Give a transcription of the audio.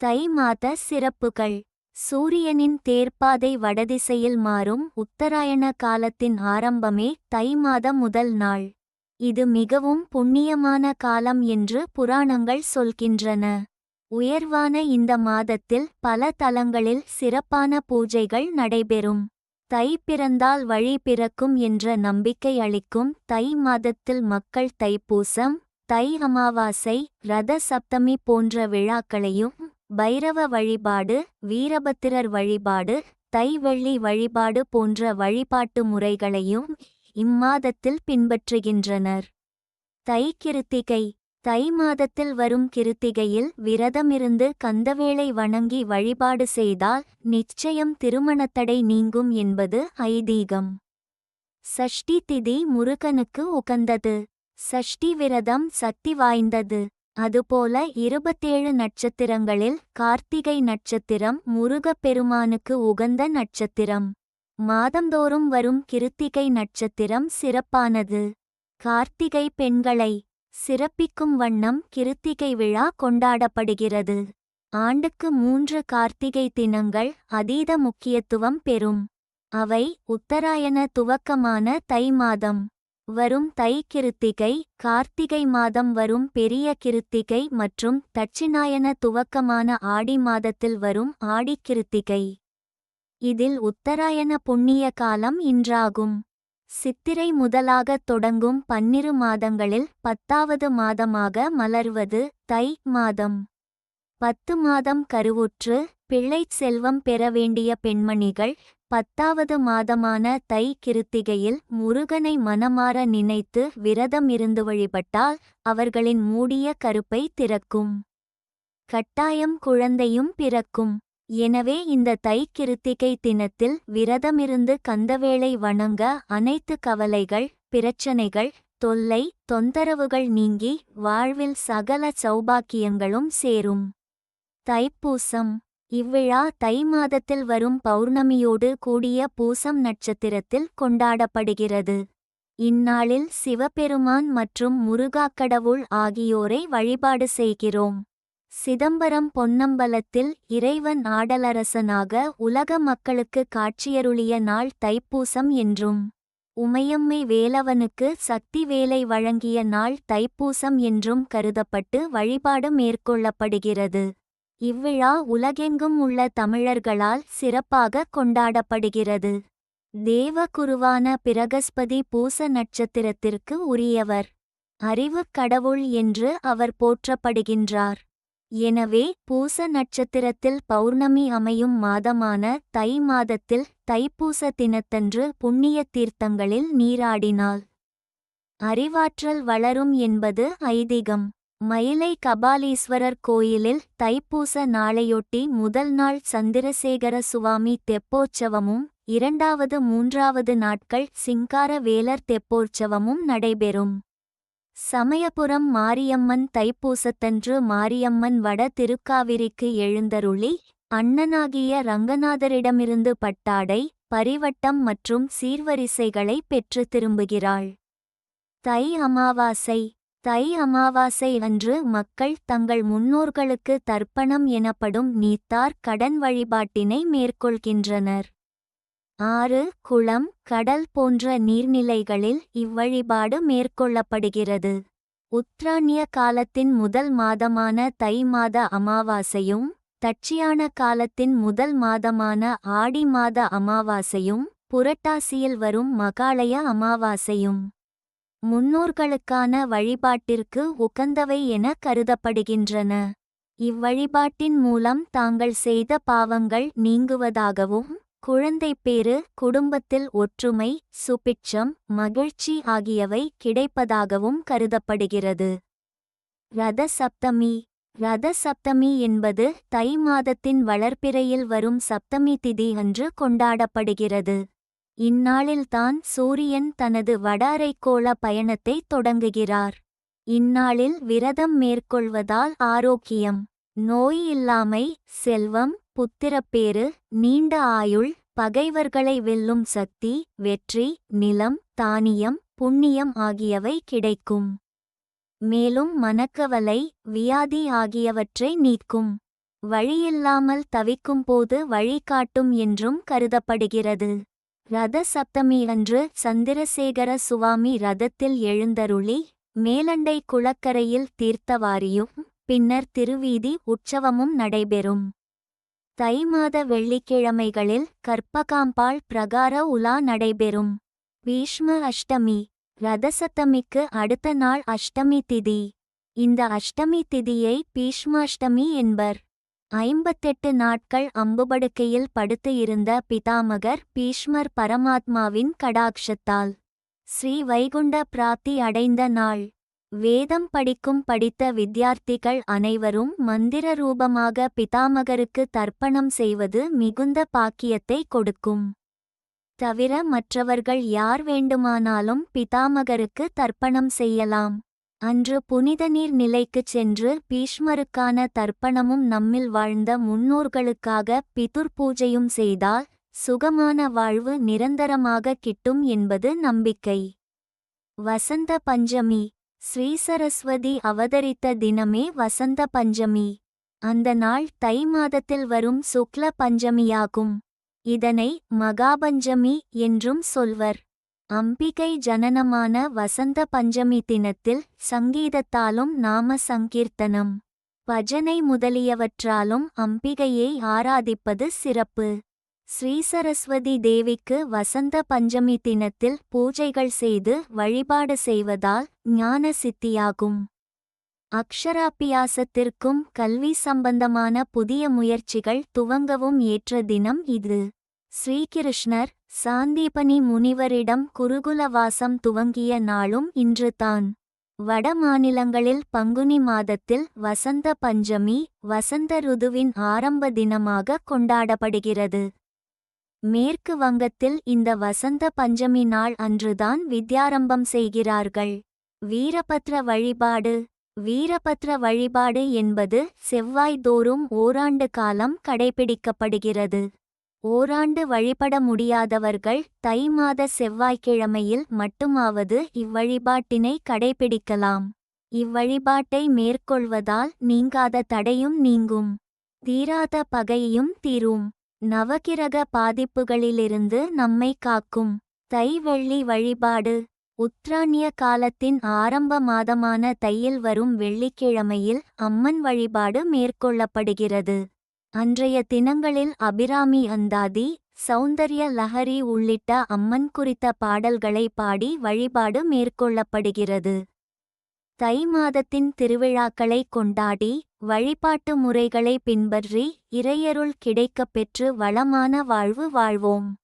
தை மாத சிறப்புகள். சூரியனின் தேர்ப்பாதை வடதிசையில் மாறும் உத்தராயண காலத்தின் ஆரம்பமே தை மாத முதல் நாள். இது மிகவும் புண்ணியமான காலம் என்று புராணங்கள் சொல்கின்றன. உயர்வான இந்த மாதத்தில் பல தலங்களில் சிறப்பான பூஜைகள் நடைபெறும். தை பிறந்தால் வழி பிறக்கும் என்ற நம்பிக்கை அளிக்கும் தை மாதத்தில் மக்கள் தைப்பூசம் தை அமாவாசை ரத சப்தமி போன்ற விழாக்களையும் பைரவ வழிபாடு வீரபத்திரர் வழிபாடு தைவெள்ளி வழிபாடு போன்ற வழிபாட்டு முறைகளையும் இம்மாதத்தில் பின்பற்றுகின்றனர். தை கிருத்திகை. தை மாதத்தில் வரும் கிருத்திகையில் விரதமிருந்து கந்தவேளை வணங்கி வழிபாடு செய்தால் நிச்சயம் திருமணத்தடை நீங்கும் என்பது ஐதீகம். சஷ்டி திதி முருகனுக்கு உகந்தது. சஷ்டி விரதம் சக்தி வாய்ந்தது. அதுபோல இருபத்தேழு நட்சத்திரங்களில் கார்த்திகை நட்சத்திரம் முருகப் பெருமானுக்கு உகந்த நட்சத்திரம். மாதந்தோறும் வரும் கிருத்திகை நட்சத்திரம் சிறப்பானது. கார்த்திகை பெண்களை சிறப்பிக்கும் வண்ணம் கிருத்திகை விழா கொண்டாடப்படுகிறது. ஆண்டுக்கு மூன்று கார்த்திகை தினங்கள் அதீத முக்கியத்துவம் பெறும். அவை உத்தராயண துவக்கமான தை மாதம். வரும் தை கிருத்திகை கார்த்திகை மாதம் வரும் பெரிய கிருத்திகை மற்றும் தட்சிணாயன துவக்கமான ஆடி மாதத்தில் வரும் ஆடி கிருத்திகை. இதில் உத்தராயண புண்ணிய காலம் இன்றாகும். சித்திரை முதலாகத் தொடங்கும் பன்னிரு மாதங்களில் பத்தாவது மாதமாக மலர்வது தை மாதம். பத்து மாதம் கருவுற்று பிள்ளைச் செல்வம் பெற வேண்டிய பெண்மணிகள் பத்தாவது மாதமான தை கிருத்திகையில் முருகனை மனமாற நினைத்து விரதம் இருந்து வழிபட்டால் அவர்களின் மூடிய கருப்பை திறக்கும். கட்டாயம் குழந்தையும் பிறக்கும். எனவே இந்த தை கிருத்திகை தினத்தில் விரதமிருந்து கந்தவேளை வணங்க அனைத்து கவலைகள் பிரச்சனைகள் தொல்லை தொந்தரவுகள் நீங்கி வாழ்வில் சகல சௌபாக்கியங்களும் சேரும். தைப்பூசம். இவ்விழா தை மாதத்தில் வரும் பௌர்ணமியோடு கூடிய பூசம் நட்சத்திரத்தில் கொண்டாடப்படுகிறது. இந்நாளில் சிவபெருமான் மற்றும் முருகாக்கடவுள் ஆகியோரை வழிபாடு செய்கிறோம். சிதம்பரம் பொன்னம்பலத்தில் இறைவன் ஆடலரசனாக உலக மக்களுக்கு காட்சியருளிய நாள் தைப்பூசம் என்றும் உமையம்மை வேலவனுக்கு சக்தி வேலை வழங்கிய நாள் தைப்பூசம் என்றும் கருதப்பட்டு வழிபாடு மேற்கொள்ளப்படுகிறது. இவ்விழா உலகெங்கும் உள்ள தமிழர்களால் சிறப்பாக கொண்டாடப்படுகிறது. தேவகுருவான பிரகஸ்பதி பூச நட்சத்திரத்திற்கு உரியவர். அறிவுக் கடவுள் என்று அவர் போற்றப்படுகின்றார். எனவே பூச நட்சத்திரத்தில் பௌர்ணமி அமையும் மாதமான தை மாதத்தில் தைப்பூச தினத்தன்று புண்ணிய தீர்த்தங்களில் நீராடினாள் அறிவாற்றல் வளரும் என்பது ஐதீகம். மயிலை கபாலீஸ்வரர் கோயிலில் தைப்பூச நாளையொட்டி முதல் நாள் சந்திரசேகர சுவாமி தெப்போற்சவமும் இரண்டாவது மூன்றாவது நாட்கள் சிங்கார வேலர் தெப்போற்சவமும் நடைபெறும். சமயபுரம் மாரியம்மன் தைப்பூசத்தன்று மாரியம்மன் வட திருக்காவிரிக்கு எழுந்தருளி அண்ணனாகிய ரங்கநாதரிடமிருந்து பட்டாடை பரிவட்டம் மற்றும் சீர்வரிசைகளை பெற்று திரும்புகிறாள். தை அமாவாசை தை அமாவாசை அன்று மக்கள் தங்கள் முன்னோர்களுக்கு தர்ப்பணம் எனப்படும் நீத்தார் கடன் வழிபாட்டினை மேற்கொள்கின்றனர். ஆறு குளம் கடல் போன்ற நீர்நிலைகளில் இவ்வழிபாடு மேற்கொள்ளப்படுகிறது. உத்ராணிய காலத்தின் முதல் மாதமான தை மாத அமாவாசையும் தட்சியான காலத்தின் முதல் மாதமான ஆடி மாத அமாவாசையும் புரட்டாசியில் வரும் மகாலய அமாவாசையும். முன்னோர்களுக்கான வழிபாட்டிற்கு உகந்தவை என கருதப்படுகின்றன. இவ்வழிபாட்டின் மூலம் தாங்கள் செய்த பாவங்கள் நீங்குவதாகவும் குழந்தைப்பேறு குடும்பத்தில் ஒற்றுமை சுபிட்சம் மகிழ்ச்சி ஆகியவை கிடைப்பதாகவும் கருதப்படுகிறது. ரத சப்தமி. ரத சப்தமி என்பது தை மாதத்தின் வளர்ப்பிறையில் வரும் சப்தமி திதி அன்று கொண்டாடப்படுகிறது. இந்நாளில்தான் சூரியன் தனது வடாரைக்கோள பயணத்தை தொடங்குகிறார். இந்நாளில் விரதம் மேற்கொள்வதால் ஆரோக்கியம் நோய் இல்லாமை செல்வம் புத்திரப்பேறு நீண்ட ஆயுள் பகைவர்களை வெல்லும் சக்தி வெற்றி நிலம் தானியம் புண்ணியம் ஆகியவை கிடைக்கும். மேலும் மனக்கவலை வியாதி ஆகியவற்றை நீக்கும். வழியில்லாமல் தவிக்கும்போது வழிகாட்டும் என்றும் கருதப்படுகிறது. ரத சப்தமி அன்று சந்திரசேகர சுவாமி ரதத்தில் எழுந்தருளி மேலண்டை குளக்கரையில் தீர்த்தவாரியும் பின்னர் திருவீதி உற்சவமும் நடைபெறும். தை மாத வெள்ளிக்கிழமைகளில் கற்பகாம்பாள் பிரகார உலா நடைபெறும். பீஷ்ம அஷ்டமி ரதசப்தமிக்கு அடுத்த நாள் அஷ்டமி திதி. இந்த அஷ்டமி திதியை பீஷ்மாஷ்டமி என்பர். ஐம்பத்தெட்டு நாட்கள் அம்புபடுக்கையில் படுத்து இருந்த பிதாமகர் பீஷ்மர் பரமாத்மாவின் கடாக்ஷத்தால் ஸ்ரீ வைகுண்ட பிராப்தி அடைந்த நாள். வேதம் படிக்கும் படித்த வித்யார்த்திகள் அனைவரும் மந்திர ரூபமாக பிதாமகருக்கு தர்ப்பணம் செய்வது மிகுந்த பாக்கியத்தை கொடுக்கும். தவிர மற்றவர்கள் யார் வேண்டுமானாலும் பிதாமகருக்கு தர்ப்பணம் செய்யலாம். அன்று புனித நீர் நிலைக்குச் சென்று பீஷ்மருக்கான தர்ப்பணமும் நம்மில் வாழ்ந்த முன்னோர்களுக்காக பிதுர் பூஜையும் செய்தால் சுகமான வாழ்வு நிரந்தரமாக கிட்டும் என்பது நம்பிக்கை. வசந்த பஞ்சமி. ஸ்ரீ சரஸ்வதி அவதரித்த தினமே வசந்த பஞ்சமி. அந்த நாள் தை மாதத்தில் வரும் சுக்ல பஞ்சமியாகும். இதனை மகாபஞ்சமி என்றும் சொல்வர். அம்பிகை ஜனனமான வசந்த பஞ்சமி தினத்தில் சங்கீதத்தாலும் நாம சங்கீர்த்தனம். பஜனை முதலியவற்றாலும் அம்பிகையை ஆராதிப்பது சிறப்பு. ஸ்ரீசரஸ்வதி தேவிக்கு வசந்த பஞ்சமி தினத்தில் பூஜைகள் செய்து வழிபாடு செய்வதால் ஞான சித்தியாகும். அக்ஷராபியாசத்திற்கும் கல்வி சம்பந்தமான புதிய முயற்சிகள் துவங்கவும் ஏற்ற தினம் இது. ஸ்ரீகிருஷ்ணர் சாந்தீபனி முனிவரிடம் குருகுலவாசம் துவங்கிய நாளும் இன்றுதான் வட மாநிலங்களில் பங்குனி மாதத்தில் வசந்த பஞ்சமி வசந்த ருதுவின் ஆரம்ப தினமாக கொண்டாடப்படுகிறது. மேற்கு வங்கத்தில் இந்த வசந்த பஞ்சமி நாள் அன்றுதான் வித்யாரம்பம் செய்கிறார்கள். வீரபத்ர வழிபாடு. வீரபத்ர வழிபாடு என்பது செவ்வாய்தோறும் ஓராண்டு காலம் கடைபிடிக்கப்படுகிறது. ஓராண்டு வழிபட முடியாதவர்கள் தை மாத செவ்வாய்க்கிழமையில் மட்டுமாவது இவ்வழிபாட்டினை கடைபிடிக்கலாம். இவ்வழிபாட்டை மேற்கொள்வதால் நீங்காத தடையும் நீங்கும். தீராத பகையும் தீரும். நவகிரக பாதிப்புகளிலிருந்து நம்மை காக்கும். தை வெள்ளி வழிபாடு. உத்ராணிய காலத்தின் ஆரம்ப மாதமான தையில் வரும் வெள்ளிக்கிழமையில் அம்மன் வழிபாடு மேற்கொள்ளப்படுகிறது. அன்றைய தினங்களில் அபிராமி அந்தாதி சௌந்தர்ய லஹரி உள்ளிட்ட அம்மன் குறித்த பாடல்களை பாடி வழிபாடு மேற்கொள்ளப்படுகிறது. தை மாதத்தின் திருவிழாக்களை கொண்டாடி வழிபாட்டு முறைகளை பின்பற்றி இறையருள் கிடைக்கப் பெற்று வளமான வாழ்வு வாழ்வோம்.